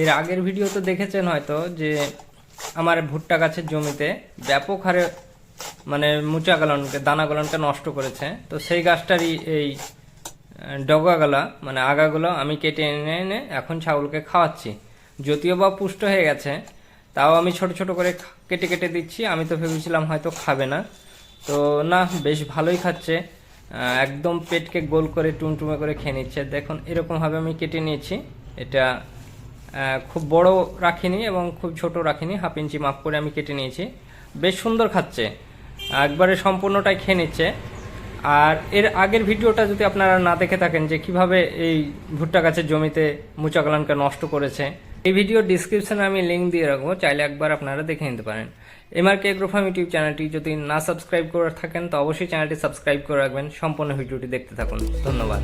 এর আগের ভিডিও তো দেখেছেন হয়তো যে আমার ভুট্টা গাছের জমিতে ব্যাপক হারে মানে মুচা গালনকে, দানা গালনকে নষ্ট করেছে। তো সেই গাছটারই এই ডগাগুলা মানে আগাগুলো আমি কেটে এনে এনে এখন ছাগলকে খাওয়াচ্ছি। যদিও বা পুষ্ট হয়ে গেছে, তাও আমি ছোট ছোট করে কেটে কেটে দিচ্ছি। আমি তো ভেবেছিলাম হয়তো খাবে না। তো না, বেশ ভালোই খাচ্ছে। একদম পেটকে গোল করে টুমটুমে করে খেয়ে নিচ্ছে। দেখুন, এরকমভাবে আমি কেটে নিয়েছি। এটা খুব বড় রাখিনি এবং খুব ছোট রাখিনি, হাফ ইঞ্চি মাপ করে আমি কেটে নিয়েছি। বেশ সুন্দর খাচ্ছে। একবারে সম্পূর্ণটাই খেয়ে নিচ্ছে। আর এর আগের ভিডিওটা যদি আপনারা না দেখে থাকেন যে কীভাবে এই ভুট্টা গাছের জমিতে মুচাকলানকে নষ্ট করেছে, এই ভিডিও ডিসক্রিপশনে আমি লিঙ্ক দিয়ে রাখব, চাইলে একবার আপনারা দেখে নিতে পারেন। এমআরকে এগ্রোফার্ম ইউটিউব চ্যানেলটি যদি না সাবস্ক্রাইব করে থাকেন, তো অবশ্যই চ্যানেলটি সাবস্ক্রাইব করে রাখবেন। সম্পূর্ণ ভিডিওটি দেখতে থাকুন। ধন্যবাদ।